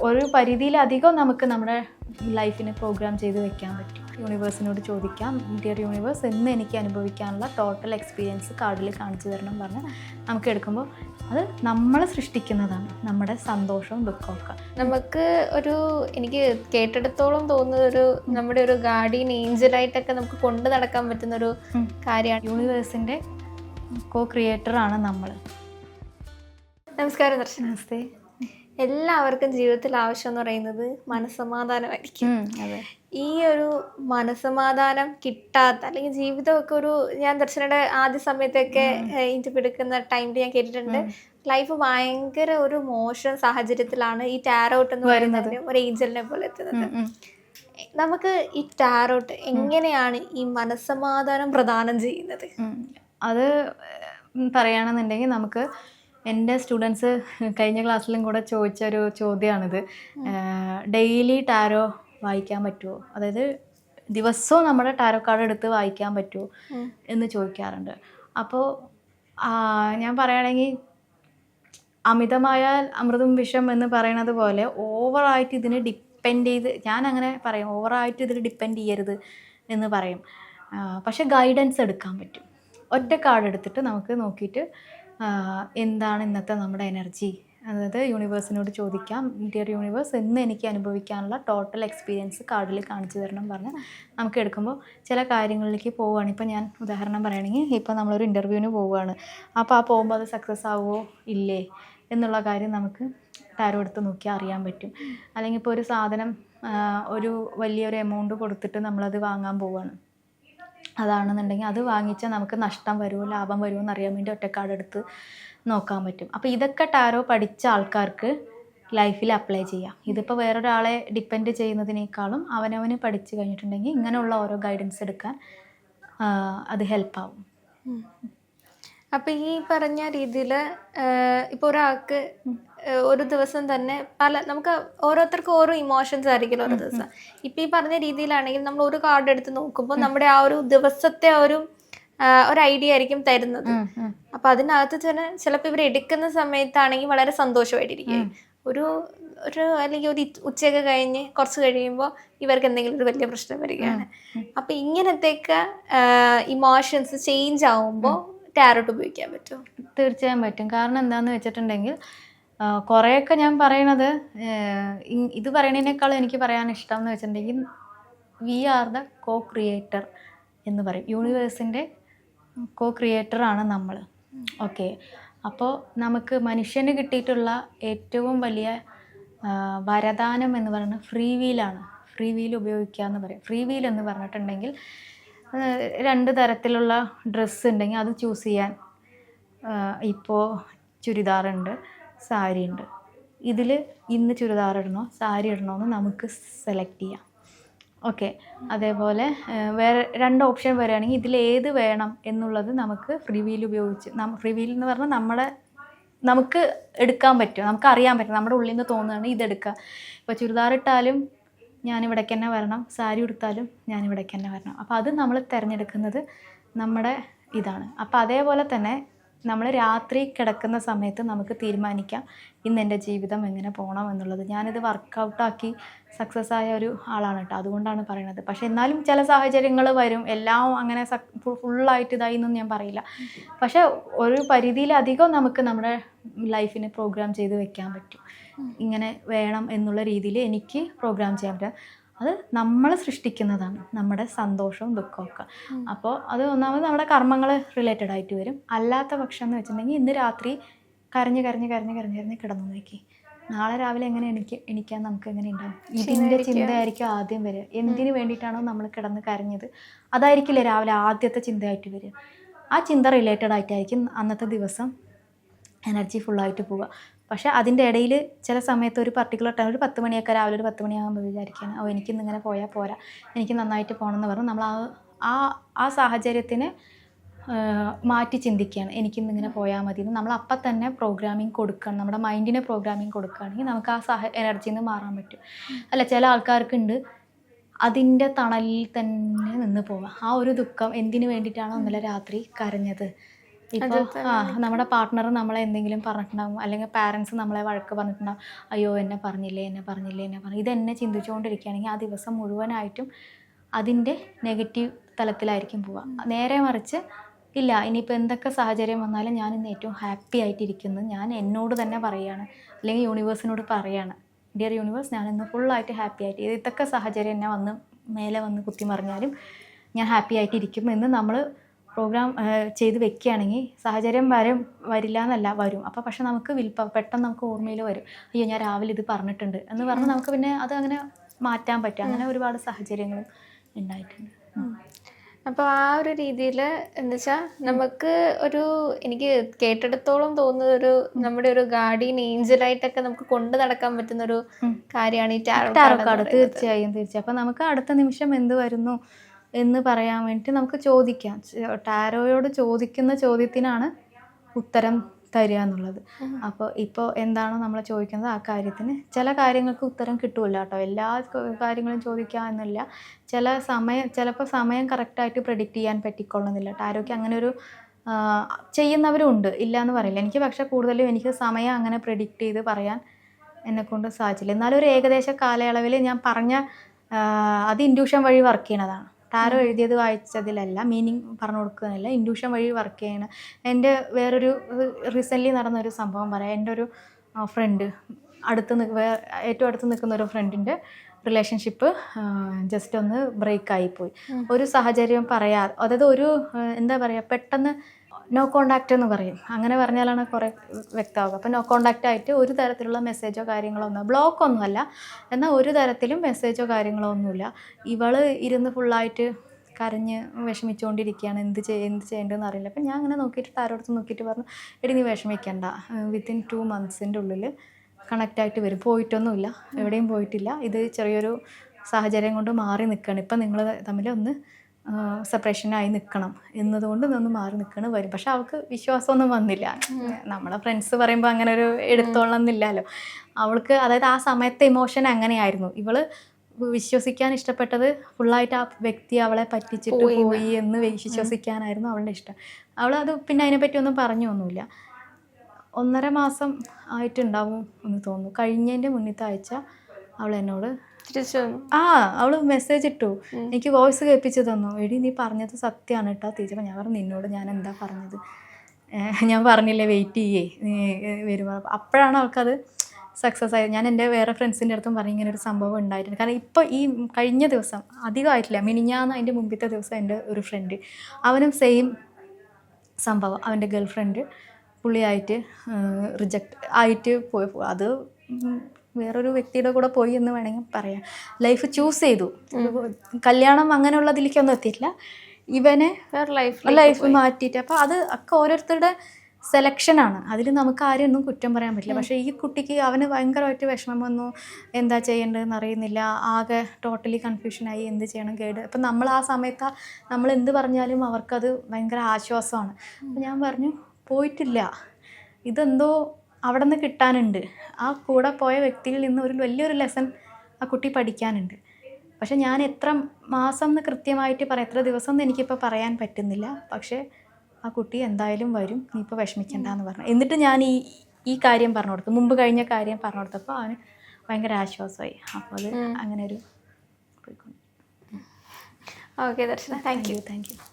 ഒരു പരിധിയിലധികം നമുക്ക് നമ്മുടെ ലൈഫിനെ പ്രോഗ്രാം ചെയ്ത് വെക്കാൻ പറ്റും. യൂണിവേഴ്സിനോട് ചോദിക്കാം ഡിയർ യൂണിവേഴ്സ് എന്ന് എനിക്ക് അനുഭവിക്കാനുള്ള ടോട്ടൽ എക്സ്പീരിയൻസ് കാർഡിൽ കാണിച്ചു തരണം എന്ന് പറഞ്ഞ് നമുക്ക് എടുക്കുമ്പോൾ അത് നമ്മൾ സൃഷ്ടിക്കുന്നതാണ് നമ്മുടെ സന്തോഷവും ദുഃഖമൊക്കെ നമുക്ക് ഒരു എനിക്ക് കേട്ടിടത്തോളം തോന്നുന്ന ഒരു നമ്മുടെ ഒരു ഗാർഡിയൻ ഏഞ്ചലായിട്ടൊക്കെ നമുക്ക് കൊണ്ടു നടക്കാൻ പറ്റുന്ന ഒരു കാര്യമാണ്. യൂണിവേഴ്സിന്റെ കോ ക്രിയേറ്ററാണ് നമ്മൾ നമസ്കാരം ദർശന. നമസ്തേ. എല്ലാവർക്കും ജീവിതത്തിൽ ആവശ്യം എന്ന് പറയുന്നത് മനസ്സമാധാനമായിരിക്കും. ഈ ഒരു മനസമാധാനം കിട്ടാത്ത അല്ലെങ്കിൽ ജീവിതമൊക്കെ ഒരു ഞാൻ ദർശനയുടെ ആദ്യ സമയത്തൊക്കെ ഇന്റർവ്യൂ എടുക്കുന്ന ടൈമിൽ ഞാൻ കേട്ടിട്ടുണ്ട്. ലൈഫ് ഭയങ്കര ഒരു മോശം സാഹചര്യത്തിലാണ് ഈ ടാരോട്ട് എന്ന് പറയുന്നത് ഒരു ഏഞ്ചലിനെ പോലെ എത്തുന്നത്. നമുക്ക് ഈ ടാരോട്ട് എങ്ങനെയാണ് ഈ മനസ്സമാധാനം പ്രദാനം ചെയ്യുന്നത്? അത് പറയുകയാണെന്നുണ്ടെങ്കിൽ നമുക്ക് എന്റെ സ്റ്റുഡൻസ് കഴിഞ്ഞ ക്ലാസ്സിലും കൂടെ ചോദിച്ച ഒരു ചോദ്യമാണിത് ഡെയിലി ടാരോ വായിക്കാൻ പറ്റുമോ അതായത് ദിവസവും നമ്മുടെ ടാരോ കാർഡ് എടുത്ത് വായിക്കാൻ പറ്റുമോ എന്ന് ചോദിക്കാറുണ്ട്. അപ്പോൾ ഞാൻ പറയുകയാണെങ്കിൽ അമിതമായാൽ അമൃതും വിഷം എന്ന് പറയുന്നത് പോലെ ഓവറായിട്ട് ഇതിന് ഡിപ്പെൻഡ് ചെയ്ത് ഞാൻ അങ്ങനെ പറയും ഓവറായിട്ട് ഇതിൽ ഡിപ്പെൻഡ് ചെയ്യരുത് എന്ന് പറയും. പക്ഷേ ഗൈഡൻസ് എടുക്കാൻ പറ്റും. ഒറ്റ കാർഡ് എടുത്തിട്ട് നമുക്ക് നോക്കിയിട്ട് എന്താണ് ഇന്നത്തെ നമ്മുടെ എനർജി? അതായത് യൂണിവേഴ്സിനോട് ചോദിക്കാം. ഡിയർ യൂണിവേഴ്സ് എന്ന് എനിക്ക് അനുഭവിക്കാനുള്ള ടോട്ടൽ എക്സ്പീരിയൻസ് കാർഡിൽ കാണിച്ചു തരണം പറഞ്ഞ് നമുക്ക് എടുക്കുമ്പോൾ ചില കാര്യങ്ങളിലേക്ക് പോവുകയാണ്. ഇപ്പോൾ ഞാൻ ഉദാഹരണം പറയുകയാണെങ്കിൽ ഇപ്പോൾ നമ്മളൊരു ഇന്റർവ്യൂവിന് പോവുകയാണ്. അപ്പോൾ ആ പോകുമ്പോൾ അത് സക്സസ് ആവുമോ? ഇല്ലേ? എന്നുള്ള കാര്യം നമുക്ക് ടാരോ എടുത്ത് നോക്കിയാൽ അറിയാൻ പറ്റും. അല്ലെങ്കിൽ ഇപ്പോൾ ഒരു സാധനം ഒരു വലിയൊരു എമൗണ്ട് കൊടുത്തിട്ട് നമ്മളത് വാങ്ങാൻ പോവുകയാണ്. അതാണെന്നുണ്ടെങ്കിൽ അത് വാങ്ങിച്ചാൽ നമുക്ക് നഷ്ടം വരുമോ ലാഭം വരുമോ എന്നറിയാൻ വേണ്ടി ഒറ്റക്കാട് എടുത്ത് നോക്കാൻ പറ്റും. അപ്പോൾ ഇതൊക്കെ ടാരോ പഠിച്ച ആൾക്കാർക്ക് ലൈഫിൽ അപ്ലൈ ചെയ്യാം. ഇതിപ്പോൾ വേറൊരാളെ ഡിപ്പെൻഡ് ചെയ്യുന്നതിനേക്കാളും അവനവന് പഠിച്ചു കഴിഞ്ഞിട്ടുണ്ടെങ്കിൽ ഇങ്ങനെയുള്ള ഓരോ ഗൈഡൻസ് എടുക്കാൻ അത് ഹെൽപ്പാവും. അപ്പൊ ഈ പറഞ്ഞ രീതിയിൽ ഇപ്പൊ ഒരാൾക്ക് ഒരു ദിവസം തന്നെ പല നമുക്ക് ഓരോരുത്തർക്കും ഓരോ ഇമോഷൻസ് ആയിരിക്കും ഓരോ ദിവസം. ഇപ്പൊ ഈ പറഞ്ഞ രീതിയിലാണെങ്കിൽ നമ്മൾ ഒരു കാർഡ് എടുത്ത് നോക്കുമ്പോൾ നമ്മുടെ ആ ഒരു ദിവസത്തെ ഒരു ഒരു ഐഡിയ ആയിരിക്കും തരുന്നത്. അപ്പൊ അതിനകത്ത് തന്നെ ചിലപ്പോൾ ഇവർ എടുക്കുന്ന സമയത്താണെങ്കിൽ വളരെ സന്തോഷമായിട്ടിരിക്കും. ഒരു ഒരു അല്ലെങ്കിൽ ഒരു ഉച്ചയ്ക്ക് ഉച്ചയൊക്കെ കഴിഞ്ഞ് കുറച്ച് കഴിയുമ്പോൾ ഇവർക്ക് എന്തെങ്കിലും ഒരു വലിയ പ്രശ്നം വരികയാണ്. അപ്പൊ ഇങ്ങനത്തെയൊക്കെ ഇമോഷൻസ് ചേഞ്ച് ആവുമ്പോൾ ടാരോട്ട് ഉപയോഗിക്കാൻ പറ്റും തീർച്ചയായും പറ്റും. കാരണം എന്താണെന്ന് വെച്ചിട്ടുണ്ടെങ്കിൽ കുറേയൊക്കെ ഞാൻ പറയണത് ഇത് പറയണതിനേക്കാളും എനിക്ക് പറയാൻ ഇഷ്ടം എന്ന് വെച്ചിട്ടുണ്ടെങ്കിൽ we are the co creator എന്ന് പറയും. യൂണിവേഴ്സിന്റെ കോ ക്രിയേറ്ററാണ് നമ്മൾ. ഓക്കെ. അപ്പോൾ നമുക്ക് മനുഷ്യന് കിട്ടിയിട്ടുള്ള ഏറ്റവും വലിയ വരദാനം എന്ന് പറയുന്നത് ഫ്രീ വീലാണ്. ഫ്രീ വീൽ ഉപയോഗിക്കുക എന്ന് പറയും. ഫ്രീ വീൽ എന്ന് പറഞ്ഞിട്ടുണ്ടെങ്കിൽ രണ്ട് തരത്തിലുള്ള ഡ്രസ്സ് ഉണ്ടെങ്കിൽ അത് ചൂസ് ചെയ്യാൻ ഇപ്പോൾ ചുരിദാറുണ്ട് സാരി ഉണ്ട്. ഇതിൽ ഇന്ന് ചുരിദാർ ഇടണോ സാരി ഇടണോ എന്ന് നമുക്ക് സെലക്ട് ചെയ്യാം. ഓക്കെ അതേപോലെ വേറെ രണ്ട് ഓപ്ഷൻ വരികയാണെങ്കിൽ ഇതിൽ ഏത് വേണം എന്നുള്ളത് നമുക്ക് ഫ്രീ വീൽ ഉപയോഗിച്ച് ഫ്രീ വീൽ എന്ന് പറഞ്ഞാൽ നമ്മുടെ നമുക്ക് എടുക്കാൻ പറ്റും നമുക്ക് അറിയാൻ പറ്റും. നമ്മുടെ ഉള്ളിൽ നിന്ന് തോന്നുകയാണ് ഇതെടുക്കുക ഇപ്പോൾ ചുരിദാർ ഇട്ടാലും ഞാൻ ഇവിടേക്ക് തന്നെ വരണം. സാരി ഉടുത്താലും ഞാൻ ഇവിടേക്ക് തന്നെ വരണം. അപ്പോൾ അത് നമ്മൾ തിരഞ്ഞെടുക്കുന്നത് നമ്മുടെ ഇതാണ്. അപ്പോൾ അതേപോലെ തന്നെ നമ്മൾ രാത്രി കിടക്കുന്ന സമയത്ത് നമുക്ക് തീരുമാനിക്കാം ഇന്ന് എന്റെ ജീവിതം എങ്ങനെ പോകണം എന്നുള്ളത്. ഞാനിത് വർക്കൗട്ടാക്കി സക്സസ് ആയ ഒരു ആളാണ് കേട്ടോ അതുകൊണ്ടാണ് പറയുന്നത് പക്ഷേ എന്നാലും ചില സാഹചര്യങ്ങൾ വരും. എല്ലാം അങ്ങനെ ഫുള്ളായിട്ട് ഇതായി എന്നൊന്നും ഞാൻ പറയില്ല. പക്ഷേ ഒരു പരിധിയിലധികം നമുക്ക് നമ്മുടെ ലൈഫിനെ പ്രോഗ്രാം ചെയ്ത് വെക്കാൻ പറ്റും. ഇങ്ങനെ വേണം എന്നുള്ള രീതിയിൽ എനിക്ക് പ്രോഗ്രാം ചെയ്യാൻ പറ്റും അത് നമ്മൾ സൃഷ്ടിക്കുന്നതാണ്. നമ്മുടെ സന്തോഷവും ദുഃഖവും ഒക്കെ അപ്പോൾ അത് ഒന്നാമത് നമ്മുടെ കർമ്മങ്ങൾ റിലേറ്റഡ് ആയിട്ട് വരും. അല്ലാത്ത പക്ഷം എന്ന് വെച്ചിട്ടുണ്ടെങ്കിൽ ഇന്ന് രാത്രി കരഞ്ഞ് കരഞ്ഞ് കരഞ്ഞ് കരഞ്ഞ് കരഞ്ഞ് കിടന്നു നോക്കി. നാളെ രാവിലെ എങ്ങനെ എനിക്ക് എനിക്കാൻ നമുക്ക് എങ്ങനെ ഉണ്ടാവും? ഇതിന്റെ ചിന്തയായിരിക്കും ആദ്യം വരിക. എന്തിനു വേണ്ടിയിട്ടാണോ നമ്മൾ കിടന്ന് കരഞ്ഞത്? അതായിരിക്കില്ലേ രാവിലെ ആദ്യത്തെ ചിന്തയായിട്ട് വരിക. ആ ചിന്ത റിലേറ്റഡ് ആയിട്ടായിരിക്കും അന്നത്തെ ദിവസം എനർജി ഫുള്ളായിട്ട് പോവുക. പക്ഷേ അതിന്റെ ഇടയിൽ ചില സമയത്ത് ഒരു പർട്ടിക്കുലർ ടൈം ഒരു പത്ത് മണിയൊക്കെ രാവിലെ ഒരു പത്ത് മണിയാകുമ്പോൾ വിചാരിക്കുകയാണ് ഓ എനിക്കിന്ന് ഇങ്ങനെ പോയാൽ പോരാ എനിക്ക് നന്നായിട്ട് പോകണം എന്ന് പറഞ്ഞ്. നമ്മൾ ആ ആ ആ സാഹചര്യത്തിന് മാറ്റി ചിന്തിക്കുകയാണ് എനിക്കിന്ന് ഇങ്ങനെ പോയാൽ മതി. നമ്മൾ അപ്പം തന്നെ പ്രോഗ്രാമിംഗ് കൊടുക്കണം നമ്മുടെ മൈൻഡിന് പ്രോഗ്രാമിംഗ് കൊടുക്കുകയാണെങ്കിൽ നമുക്ക് ആ സാഹ എനർജിയിൽ നിന്ന് മാറാൻ പറ്റും. അല്ല ചില ആൾക്കാർക്കുണ്ട് അതിന്റെ തണലിൽ തന്നെ നിന്ന് പോവാം ആ ഒരു ദുഃഖം എന്തിനു വേണ്ടിയിട്ടാണോ ഇന്നലെ രാത്രി കരഞ്ഞത്? ഇപ്പോൾ ആ നമ്മുടെ പാർട്ട്ണർ നമ്മളെ എന്തെങ്കിലും പറഞ്ഞിട്ടുണ്ടാവും. അല്ലെങ്കിൽ പാരൻസ് നമ്മളെ വഴക്ക് പറഞ്ഞിട്ടുണ്ടാവും. അയ്യോ എന്നെ പറഞ്ഞില്ലേ എന്നെ പറഞ്ഞില്ലേ എന്നെ പറഞ്ഞു ഇതെന്നെ ചിന്തിച്ചുകൊണ്ടിരിക്കുകയാണെങ്കിൽ ആ ദിവസം മുഴുവനായിട്ടും അതിന്റെ നെഗറ്റീവ് തലത്തിലായിരിക്കും പോവുക. നേരെ മറിച്ച് ഇല്ല ഇനിയിപ്പോൾ എന്തൊക്കെ സാഹചര്യം വന്നാലും ഞാൻ ഇന്ന് ഏറ്റവും ഹാപ്പി ആയിട്ടിരിക്കുന്നു. ഞാൻ എന്നോട് തന്നെ പറയുകയാണ് അല്ലെങ്കിൽ യൂണിവേഴ്സിനോട് പറയുകയാണ് ഡിയർ യൂണിവേഴ്സ് ഞാൻ ഇന്ന് ഫുള്ളായിട്ട് ഹാപ്പി ആയിട്ട് ഇതൊക്കെ സാഹചര്യം എന്നെ വന്ന് മേലെ വന്ന് കുത്തി മറിഞ്ഞാലും ഞാൻ ഹാപ്പി ആയിട്ടിരിക്കും എന്ന് നമ്മൾ പ്രോഗ്രാം ചെയ്ത് വെക്കുകയാണെങ്കിൽ സാഹചര്യം വരും വരില്ല എന്നല്ല വരും. അപ്പോൾ പക്ഷെ നമുക്ക് വിൽപ്പ പെട്ടെന്ന് നമുക്ക് ഓർമ്മയിൽ വരും. അയ്യോ ഞാൻ രാവിലെ ഇത് പറഞ്ഞിട്ടുണ്ട് എന്ന് പറഞ്ഞ് നമുക്ക് പിന്നെ അത് അങ്ങനെ മാറ്റാൻ പറ്റും. അങ്ങനെ ഒരുപാട് സാഹചര്യങ്ങളും ഉണ്ടായിട്ടുണ്ട്. അപ്പോൾ ആ ഒരു രീതിയിൽ എന്താച്ചാ വെച്ചാൽ നമുക്ക് ഒരു എനിക്ക് കേട്ടിടത്തോളം തോന്നുന്ന ഒരു നമ്മുടെ ഒരു ഗാർഡിയൻ ഏഞ്ചലായിട്ടൊക്കെ നമുക്ക് കൊണ്ടു നടക്കാൻ പറ്റുന്ന ഒരു കാര്യമാണ് ഈ ടാറോ കാർഡ് തീർച്ചയായും തീർച്ചയായും. അപ്പം നമുക്ക് അടുത്ത നിമിഷം എന്ത് വരുന്നു? എന്ന് പറയാൻ വേണ്ടി നമുക്ക് ചോദിക്കാം. ടാരോയോട് ചോദിക്കുന്ന ചോദ്യത്തിനാണ് ഉത്തരം തരിക എന്നുള്ളത്. അപ്പോൾ ഇപ്പോൾ എന്താണോ നമ്മൾ ചോദിക്കുന്നത്? ആ കാര്യത്തിന് ചില കാര്യങ്ങൾക്ക് ഉത്തരം കിട്ടില്ല കേട്ടോ. എല്ലാ കാര്യങ്ങളും ചോദിക്കുക എന്നില്ല. ചില സമയം ചിലപ്പോൾ സമയം കറക്റ്റായിട്ട് പ്രെഡിക്റ്റ് ചെയ്യാൻ പറ്റിക്കൊള്ളുന്നില്ല. ടാരോയ്ക്ക് അങ്ങനെ ഒരു ചെയ്യുന്നവരുണ്ട്. ചെയ്യുന്നവരും ഉണ്ട് ഇല്ല എന്ന് പറയില്ല. എനിക്ക് പക്ഷേ കൂടുതലും എനിക്ക് സമയം അങ്ങനെ പ്രെഡിക്റ്റ് ചെയ്ത് പറയാൻ എന്നെക്കൊണ്ട് സാധിച്ചില്ല. എന്നാലും ഒരു ഏകദേശ കാലയളവിൽ ഞാൻ പറഞ്ഞ അത് ഇൻഡ്യൂഷൻ വഴി വർക്ക് ചെയ്യണതാണ് ടാരോ എഴുതിയത് വായിച്ചതിലല്ല മീനിങ് പറഞ്ഞു കൊടുക്കുന്നതല്ല. ഇൻഡ്യൂഷൻ വഴി വർക്ക് ചെയ്യണ എന്റെ വേറൊരു റീസെന്റ്ലി നടന്നൊരു സംഭവം പറയാം. എന്റെ ഒരു ഫ്രണ്ട് അടുത്ത് ഏറ്റവും അടുത്ത് നിൽക്കുന്ന ഒരു ഫ്രണ്ടിന്റെ റിലേഷൻഷിപ്പ് ജസ്റ്റ് ഒന്ന് ബ്രേക്ക് ആയിപ്പോയി ഒരു സാഹചര്യം പറയാ അതായത് ഒരു എന്താ പറയുക പെട്ടെന്ന് നോ കോണ്ടാക്റ്റ് എന്ന് പറയും. അങ്ങനെ പറഞ്ഞാലാണ് കുറേ വ്യക്തമാകുക അപ്പോൾ നോ കോണ്ടാക്റ്റ് ആയിട്ട് ഒരു തരത്തിലുള്ള മെസ്സേജോ കാര്യങ്ങളോ ഒന്നും ബ്ലോക്ക് ഒന്നുമല്ല. എന്നാൽ ഒരു തരത്തിലും മെസ്സേജോ കാര്യങ്ങളോ ഒന്നുമില്ല. ഇവൾ ഇരുന്ന് ഫുള്ളായിട്ട് കരഞ്ഞ് വിഷമിച്ചുകൊണ്ടിരിക്കുകയാണ് എന്ത് ചെയ്യ എന്ത് ചെയ്യേണ്ടതെന്ന് അറിയില്ല. അപ്പം ഞാൻ അങ്ങനെ നോക്കിയിട്ട് താരോടത്ത് നോക്കിയിട്ട് പറഞ്ഞു എടി നീ വിഷമിക്കണ്ട. വിത്തിൻ ടു മന്ത്സിന്റെ ഉള്ളിൽ കണക്റ്റായിട്ട് വരും. പോയിട്ടൊന്നുമില്ല. എവിടെയും പോയിട്ടില്ല. ഇത് ചെറിയൊരു സാഹചര്യം കൊണ്ട് മാറി നിൽക്കുകയാണ്. ഇപ്പം നിങ്ങൾ തമ്മിൽ ഒന്ന് സെപ്പറേഷനായി നിൽക്കണം എന്നതുകൊണ്ട് നിന്ന് മാറി നിൽക്കണം വരും. പക്ഷെ അവൾക്ക് വിശ്വാസമൊന്നും വന്നില്ല. നമ്മളെ ഫ്രണ്ട്സ് പറയുമ്പോൾ അങ്ങനെ ഒരു എടുത്തോളണം എന്നില്ലല്ലോ അവൾക്ക് അതായത് ആ സമയത്തെ ഇമോഷൻ അങ്ങനെയായിരുന്നു. ഇവൾ വിശ്വസിക്കാൻ ഇഷ്ടപ്പെട്ടത് ഫുള്ളായിട്ട് ആ വ്യക്തി അവളെ പറ്റിച്ചിട്ട് പോയി എന്ന്. വിശ്വസിക്കാനായിരുന്നു അവളുടെ ഇഷ്ടം. അവൾ അത് പിന്നെ അതിനെപ്പറ്റി ഒന്നും പറഞ്ഞു ഒന്നുമില്ല. ഒന്നര മാസം ആയിട്ടുണ്ടാവും എന്ന് തോന്നുന്നു. കഴിഞ്ഞതിന്റെ മുന്നത്തെ ആഴ്ച അവൾ എന്നോട്. ആ അവൾ മെസ്സേജ് ഇട്ടു. എനിക്ക് വോയിസ് കേൾപ്പിച്ചു തന്നു. എടി നീ പറഞ്ഞത് സത്യമാണ് കേട്ടോ ടീച്ചർ. ഞാൻ പറഞ്ഞു നിന്നോട് ഞാൻ എന്താ പറഞ്ഞത് ഞാൻ പറഞ്ഞില്ലേ വെയിറ്റ് ചെയ്യേ. നീ വരുമ്പോൾ അപ്പോഴാണ് അവൾക്കത് സക്സസ് ആയത്. ഞാൻ എന്റെ വേറെ ഫ്രണ്ട്സിന്റെ അടുത്തും പറഞ്ഞു ഇങ്ങനെ ഒരു സംഭവം ഉണ്ടായിട്ടുണ്ട്. കാരണം ഇപ്പോൾ ഈ കഴിഞ്ഞ ദിവസം അധികമായിട്ടില്ല മിനിഞ്ഞാന്ന് അതിന്റെ മുമ്പത്തെ ദിവസം എന്റെ ഒരു ഫ്രണ്ട് അവനും സെയിം സംഭവം. അവന്റെ ഗേൾ ഫ്രണ്ട് പുള്ളിയായിട്ട് റിജക്റ്റ് ആയിട്ട് പോയി. അത് വേറൊരു വ്യക്തിയുടെ കൂടെ പോയി എന്ന് വേണമെങ്കിൽ പറയാം. ലൈഫ് ചൂസ് ചെയ്തു. കല്യാണം അങ്ങനെയുള്ളതിലേക്കൊന്നും എത്തിയില്ല ഇവനെ ലൈഫ് ലൈഫ് മാറ്റിയിട്ട്. അപ്പോൾ അത് ഒക്കെ ഓരോരുത്തരുടെ സെലക്ഷനാണ് അതിൽ നമുക്ക് ആരും ഒന്നും കുറ്റം പറയാൻ പറ്റില്ല. പക്ഷേ ഈ കുട്ടിക്ക് അവന് ഭയങ്കരമായിട്ട് വിഷമം വന്നു. എന്താ ചെയ്യേണ്ടതെന്ന് അറിയുന്നില്ല. ആകെ ടോട്ടലി കൺഫ്യൂഷനായി എന്ത് ചെയ്യണം കേട്. അപ്പം നമ്മൾ ആ സമയത്ത് നമ്മൾ എന്ത് പറഞ്ഞാലും അവർക്കത് ഭയങ്കര ആശ്വാസമാണ്. അപ്പം ഞാൻ പറഞ്ഞു പോയിട്ടില്ല. ഇതെന്തോ അവിടെ നിന്ന് കിട്ടാനുണ്ട്. ആ കൂടെ പോയ വ്യക്തിയിൽ നിന്ന് ഒരു വലിയൊരു ലെസൺ ആ കുട്ടി പഠിക്കാനുണ്ട്. പക്ഷെ ഞാൻ എത്ര മാസം എന്ന് കൃത്യമായിട്ട് പറയാം എത്ര ദിവസം എന്ന് എനിക്കിപ്പോൾ പറയാൻ പറ്റുന്നില്ല. പക്ഷേ ആ കുട്ടി എന്തായാലും വരും നീ ഇപ്പോൾ വിഷമിക്കണ്ട എന്ന് പറഞ്ഞു. എന്നിട്ട് ഞാൻ ഈ ഈ കാര്യം പറഞ്ഞു കൊടുത്തു. മുമ്പ് കഴിഞ്ഞ കാര്യം പറഞ്ഞു കൊടുത്തപ്പോൾ അവന് ഭയങ്കര ആശ്വാസമായി. അപ്പോൾ അത് അങ്ങനെ ഒരു okay Darshana. Thank you thank you